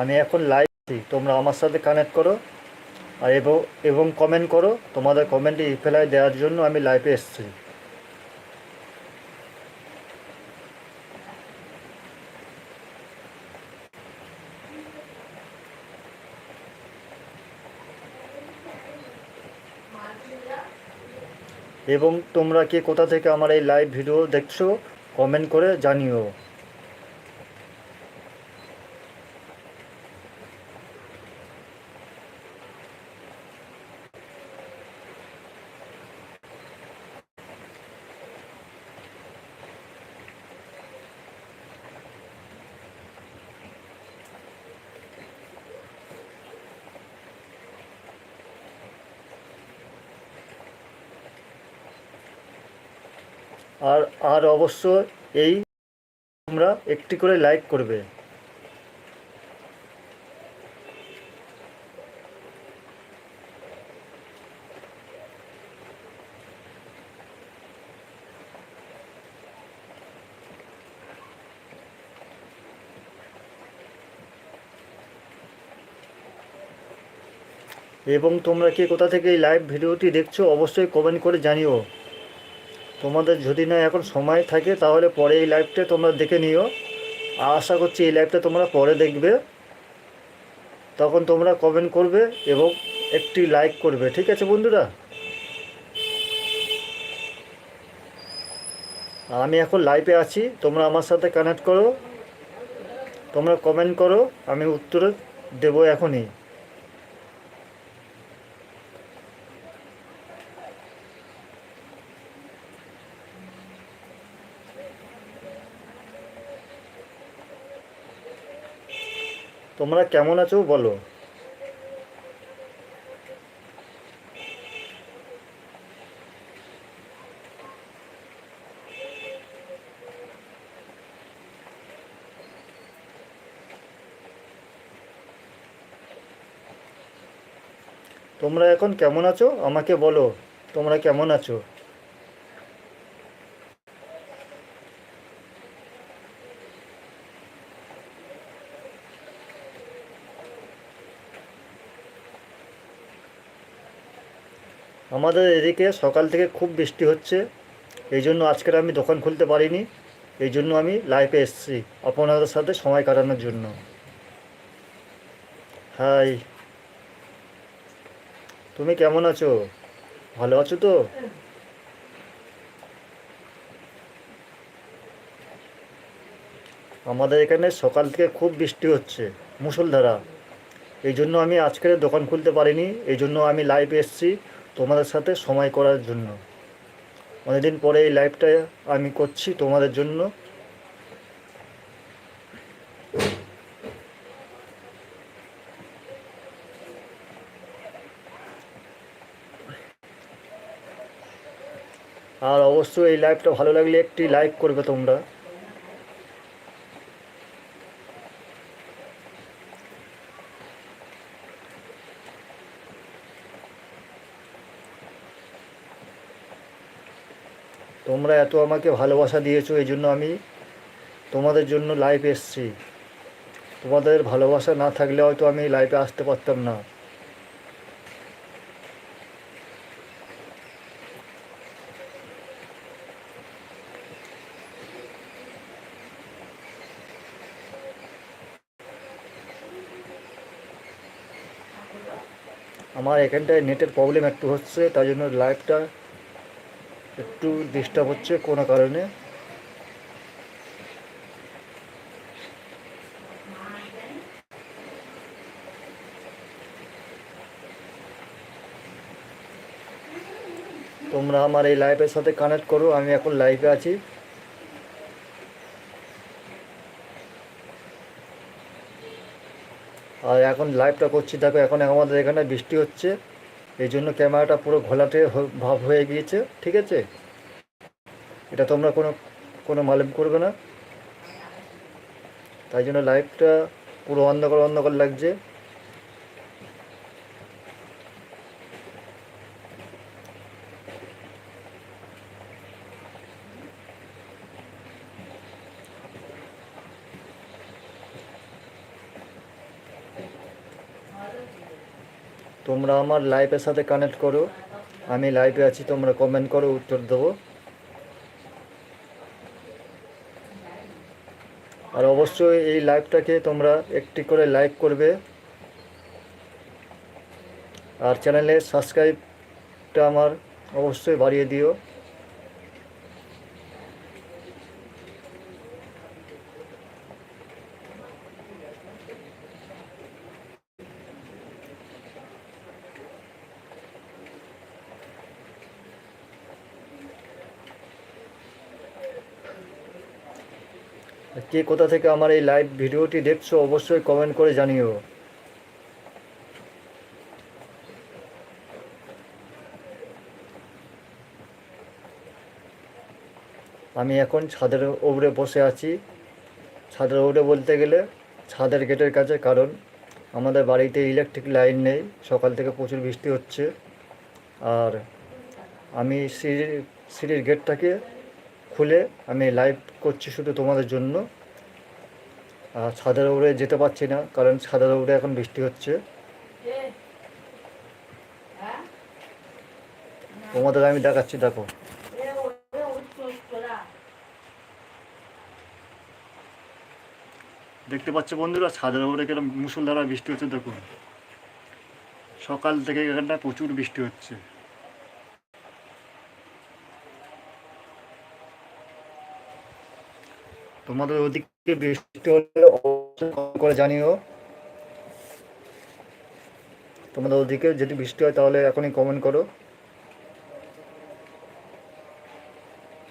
আমি এখন লাইভ তোমরা আমার সাথে কানেক্ট করো আর এবং এবং কমেন্ট করো। তোমাদের কমেন্টে রিপ্লাই দেওয়ার জন্য আমি লাইভে এসেছি। এবং তোমরা কে কোথা থেকে আমার এই লাইভ ভিডিও দেখছ? কমেন্ট করে জানিও। আর আর অবশ্য এই তোমরা একটি করে লাইক করবে। এবং তোমরা কে কোথা থেকে এই লাইভ ভিডিওটি দেখছ, অবশ্যই কমেন্ট করে জানিও। তোমাদের যদি না এখন সময় থাকে, তাহলে পরে এই লাইভটা তোমরা দেখে নিও। আশা করছি এই লাইভটা তোমরা পরে দেখবে। তখন তোমরা কমেন্ট করবে এবং একটি লাইক করবে, ঠিক আছে বন্ধুরা? আমি এখন লাইভে আছি, তোমরা আমার সাথে কানেক্ট করো। তোমরা কমেন্ট করো, আমি উত্তর দেবো এখনই। তোমরা কেমন আছো বলো। তোমরা এখন কেমন আছো? আমাকে বলো তোমরা কেমন আছো? আমাদের এদিকে সকাল থেকে খুব বৃষ্টি হচ্ছে, এই জন্য আজকের আমি দোকান খুলতে পারিনি, এই জন্য আমি লাইভে এসেছি আপনাদের সাথে সময় কাটানোর জন্য। হাই তুমি কেমন আছো? ভালো আছো তো? আমাদের এখানে সকাল থেকে খুব বৃষ্টি হচ্ছে মুসলধারা এই জন্য আমি আজকের দোকান খুলতে পারিনি, এই জন্য আমি লাইভে এসেছি। তোমাদের সাথে সময় করার জন্য। অনেকদিন পরে এই লাইভটা আমি করছি তোমাদের জন্য। আর অবশ্যই এই লাইভটা ভালো লাগলে একটি লাইক করবে তোমরা। তোমরা এত আমাকে ভালোবাসা দিয়েছ এই জন্য আমি তোমাদের জন্য লাইভ এসছি। তোমাদের ভালোবাসা না থাকলে হয়তো আমি লাইভে আসতে পারতাম না। আমার এখানটায় নেটের প্রবলেম একটু হচ্ছে তাই জন্য লাইভটা একটু ডিস্টার্ব হচ্ছে কোনো কারণে। তোমরা আমার এই লাইভের সাথে কানেক্ট করো, আমি এখন লাইভে আছি। আর এখন লাইভটা করছি, দেখো এখন আমাদের এখানে বৃষ্টি হচ্ছে, এই জন্য ক্যামেরাটা পুরো ঘোলাটে ভাব হয়ে গিয়েছে, ঠিক আছে? এটা তোমরা কোনো কোনো মালুম করবে না। তাই জন্য লাইফটা পুরো অন্ধকার অন্ধকার লাগছে। তোমরা আমার লাইফের সাথে কানেক্ট করো। আমি লাইভে আছি, তোমরা কমেন্ট করো, উত্তর দেবো আর অবশ্যই এই লাইভটাকে তোমরা একটি করে লাইক করবে। আর চ্যানেলে সাবস্ক্রাইবটা আমার অবশ্যই বাড়িয়ে দিও। কে কোথা থেকে আমার এই লাইভ ভিডিওটি দেখছ অবশ্যই কমেন্ট করে জানিও। আমি এখন ছাদের ওপরে বসে আছি। ছাদের ওপরে বলতে গেলে ছাদের গেটের কাছে, কারণ আমাদের বাড়িতে ইলেকট্রিক লাইন নেই, সকাল থেকে প্রচুর বৃষ্টি হচ্ছে। আর আমি সিঁড়ির সিঁড়ির গেটটাকে খুলে আমি লাইভ করছি শুধু তোমাদের জন্য। আর ছাদের উপরে যেতে পারছি না, কারণ ছাদের উপরে এখন বৃষ্টি হচ্ছে। তোমাদের আমি দেখাচ্ছি, দেখো। দেখতে পাচ্ছ বন্ধুরা ছাদের উপরে কিরম মুসলধারা বৃষ্টি হচ্ছে দেখুন সকাল থেকে এখানটা প্রচুর বৃষ্টি হচ্ছে। তোমাদের ওদিকে বৃষ্টি হলে করে জানিও। তোমাদের ওদিকে যদি বৃষ্টি হয় তাহলে এখনই কমেন্ট করো।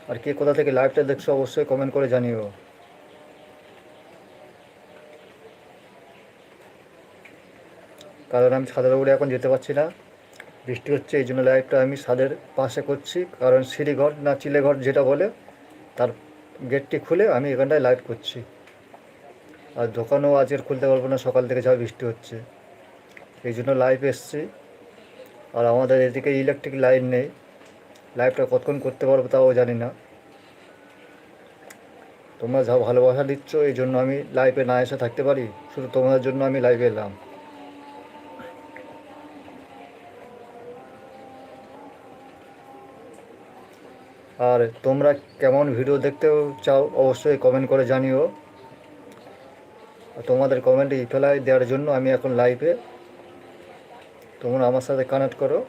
আর কে কোথা থেকে লাইভটা দেখছ অবশ্যই কমেন্ট করে জানিও। কারণ আমি ছাদের উপরে এখন যেতে পারছি না। বৃষ্টি হচ্ছে, এই জন্য লাইভটা আমি ছাদের পাশে করছি। কারণ সিঁড়িঘর না চিলেঘর যেটা বলে, তার গেটটি খুলে আমি এখানটায় লাইভ করছি। আর দোকানও আজকের খুলতে পারব না, সকাল থেকে যা বৃষ্টি হচ্ছে। এই জন্য লাইভ এসছি। আর আমাদের এদিকে ইলেকট্রিক লাইন নেই। লাইভটা কতক্ষণ করতে পারব তাও জানি না। তোমরা যা ভালোবাসা দিচ্ছ, এই জন্য আমি লাইভে না এসে থাকতে পারি। শুধু তোমাদের জন্য আমি লাইভে এলাম। আর তোমরা কেমন ভিডিও দেখতে চাও অবশ্যই কমেন্ট করে জানিও। তোমাদের কমেন্টে রিপ্লাই দেওয়ার জন্য আমি এখন লাইভে তোমরা আমার সাথে কানেক্ট করো।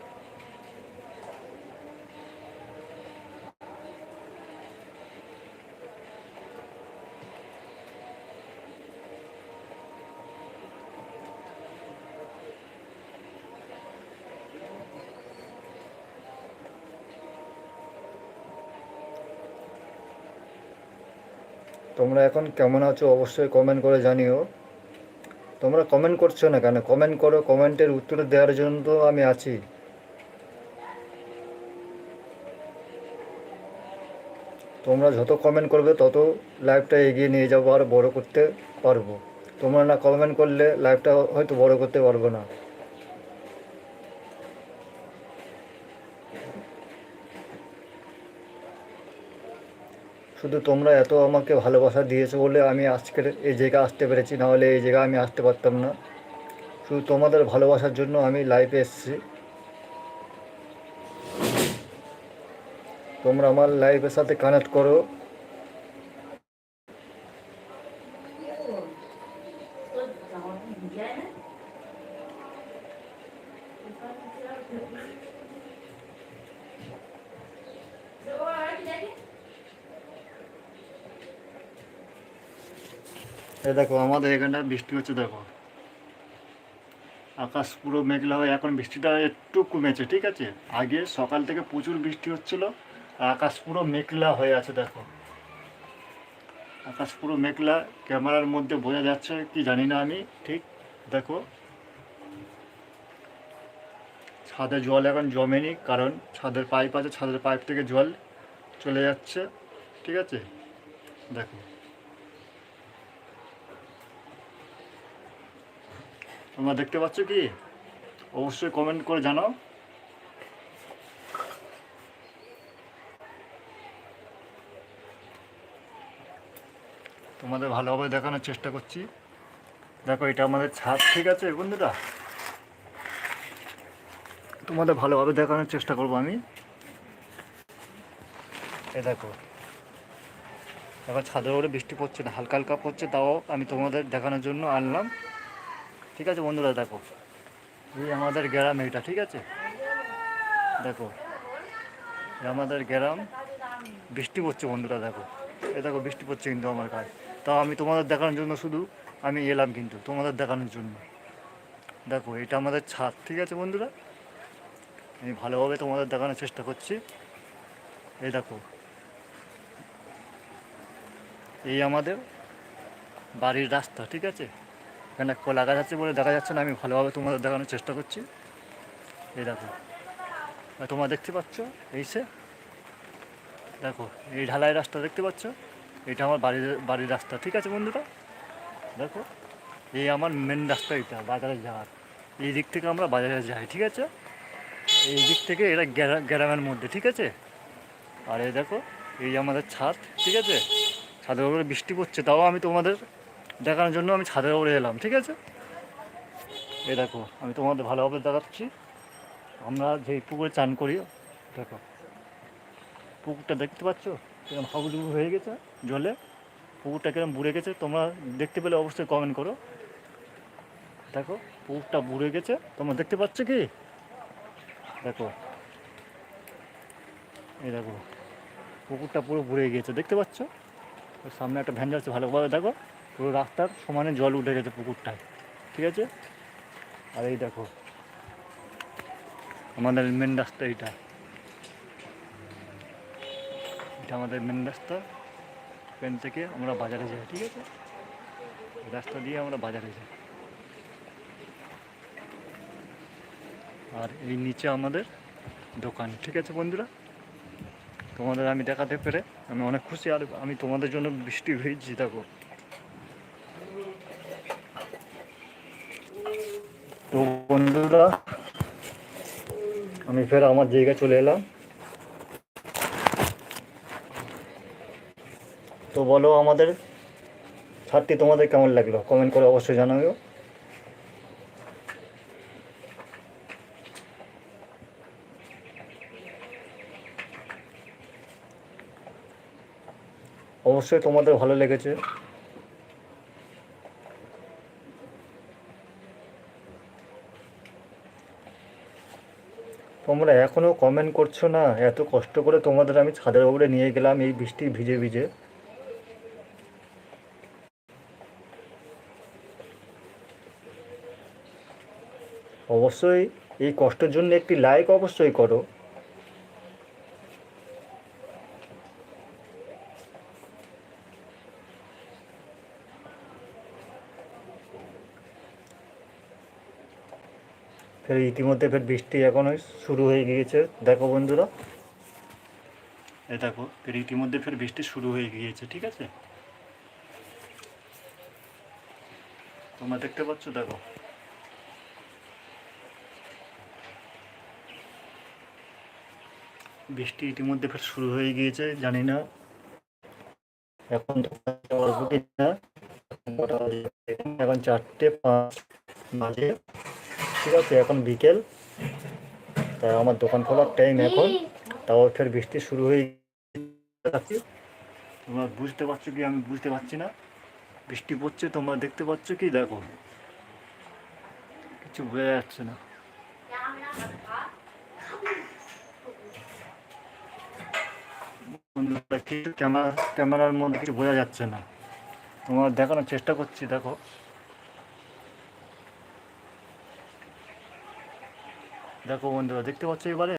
তোমরা এখন কেমন আছো অবশ্যই কমেন্ট করে জানিও। তোমরা কমেন্ট করছ না কেন? কমেন্ট করো কমেন্টের উত্তর দেওয়ার জন্য তো আমি আছি। তোমরা যত কমেন্ট করবে, তত লাইভটা এগিয়ে নিয়ে যাব আর বড় করতে পারব। তোমরা না কমেন্ট করলে লাইভটা হয়তো বড় করতে পারব না। শুধু তোমরা এত আমাকে ভালোবাসা দিয়েছ বলে আমি আজকের এই জায়গায় আসতে পেরেছি নাহলে এই জায়গায় আমি আসতে পারতাম না। শুধু তোমাদের ভালোবাসার জন্য আমি লাইফে এসেছি। তোমরা আমার লাইফের সাথে কানেক্ট করো। দেখো, আমাদের এখানটা বৃষ্টি হচ্ছে, দেখো। আকাশ পুরো মেঘলা হয়ে এখন বৃষ্টিটা একটু কমেছে, ঠিক আছে? আগে সকাল থেকে প্রচুর বৃষ্টি হচ্ছিল আকাশ পুরো মেঘলা হয়ে আছে, দেখো। আকাশ পুরো মেঘলা, ক্যামেরার মধ্যে বোঝা যাচ্ছে কি জানি না আমি, ঠিক? দেখো। ছাদে জল এখন জমেনি, কারণ ছাদের পাইপ আছে, ছাদের পাইপ থেকে জল চলে যাচ্ছে, ঠিক আছে? দেখো। তোমরা দেখতে পাচ্ছ কি? অবশ্যই কমেন্ট করে জানাও। তোমাদের ভালোভাবে দেখানোর চেষ্টা করছি। দেখো, এটা আমাদের ছাদ, ঠিক আছে, বন্ধুরা? তোমাদের ভালোভাবে দেখানোর চেষ্টা করব আমি। এ দেখো এখন ছাদের উপরে বৃষ্টি পড়ছে না, হালকা হালকা পড়ছে, তাও আমি তোমাদের দেখানোর জন্য আনলাম। ঠিক আছে বন্ধুরা, দেখো। এই আমাদের গ্রাম এটা, ঠিক আছে? দেখো আমাদের গ্রাম বৃষ্টি পড়ছে বন্ধুরা, দেখো। এ দেখো, বৃষ্টি পড়ছে কিন্তু আমার কাজ তাও আমি তোমাদের দেখানোর জন্য শুধু আমি এলাম কিন্তু, তোমাদের দেখানোর জন্য। দেখো, এটা আমাদের ছাদ, ঠিক আছে বন্ধুরা? আমি ভালোভাবে তোমাদের দেখানোর চেষ্টা করছি। এই দেখো, এই আমাদের বাড়ির রাস্তা, ঠিক আছে? এখানে কলা গাছ আছে বলে দেখা যাচ্ছে না, আমি ভালোভাবে তোমাদের দেখানোর চেষ্টা করছি। এই দেখো। তোমরা দেখতে পাচ্ছ, এই সে, দেখো, এই ঢালাই রাস্তা দেখতে পাচ্ছ? এটা আমার বাড়ির বাড়ির রাস্তা, ঠিক আছে বন্ধুরা? দেখো, এই আমার মেন রাস্তা এটা বাজারে যাওয়ার এই দিক থেকে আমরা বাজারে যাই, ঠিক আছে? এই দিক থেকে এটা গ্রা- গ্রামের মধ্যে, ঠিক আছে? আর এই দেখো, এই আমাদের ছাদ, ঠিক আছে? ছাদের উপরে বৃষ্টি পড়ছে, তাও আমি তোমাদের দেখানোর জন্য আমি ছাদের উপরে এলাম, ঠিক আছে? এই দেখো, আমি তোমাদের ভালোভাবে দেখাচ্ছি। আমরা যে পুকুরে চান করি, দেখো। পুকুরটা দেখতে পাচ্ছ? কীরকম হাবুডুবু হয়ে গেছে জলে। পুকুরটা কীরকম বুড়ে গেছে, তোমরা দেখতে পেলে অবশ্যই কমেন্ট করো। দেখো, পুকুরটা বুড়ে গেছে, তোমরা দেখতে পাচ্ছ কি? দেখো। এই দেখো, পুকুরটা পুরো বুড়ে গিয়েছে দেখতে পাচ্ছ? সামনে একটা ভ্যান যাচ্ছে, ভালোভাবে দেখো। পুরো রাস্তার সমানে জল উঠে গেছে পুকুরটায়। ঠিক আছে? আর এই দেখো, আমাদের মেন রাস্তা এইটা। এটা আমাদের মেন রাস্তা। এখান থেকে আমরা বাজারে যাই, ঠিক আছে? রাস্তা দিয়ে আমরা বাজারে যাই। আর এই নিচে আমাদের দোকান, ঠিক আছে বন্ধুরা? তোমাদের আমি দেখাতে পেরে আমি অনেক খুশি, আর আমি তোমাদের জন্য বৃষ্টি হয়েছি দেখো তো বন্ধুরা, আমি ফের আমার জায়গায় চলে এলাম। তো বলো আমাদের ছাদটি তোমাদের কেমন লাগল? কমেন্ট করে অবশ্যই জানাও অবশ্যই তোমাদের ভালো লেগেছে। তোমরা এখনও কমেন্ট করছ না, এত কষ্ট করে তোমাদের আমি ছাদের উপরে নিয়ে গেলাম, এই বৃষ্টি ভিজে ভিজে। অবশ্যই এই কষ্টের জন্য একটি লাইক অবশ্যই করো। ফের ইতিমধ্যে ফের বৃষ্টি এখন শুরু হয়ে গিয়েছে। দেখো বন্ধুরা। এ দেখো, ফের ইতিমধ্যে ফের বৃষ্টি শুরু হয়ে গিয়েছে, ঠিক আছে? তোমরা দেখতে পাচ্ছ, দেখো। বৃষ্টি ইতিমধ্যে ফের শুরু হয়ে গিয়েছে, জানি না। এখন? এখন চারটে পাঁচ বাজে। ঠিক আছে, এখন বিকেল। তাই আমার দোকান খোলার টাইম এখন। তাও ফের বৃষ্টি শুরু হয়ে গেছে। তোমরা বুঝতে পারছ কি আমি বুঝতে পারছি না? বৃষ্টি পড়ছে, তোমরা দেখতে পাচ্ছ কি? দেখো। কিছু বোঝা যাচ্ছে না। ক্যামেরা ক্যামেরার মধ্যে কিছু বোঝা যাচ্ছে না। তোমার দেখানোর চেষ্টা করছি, দেখো। দেখো বন্ধুরা দেখতে পাচ্ছ এবারে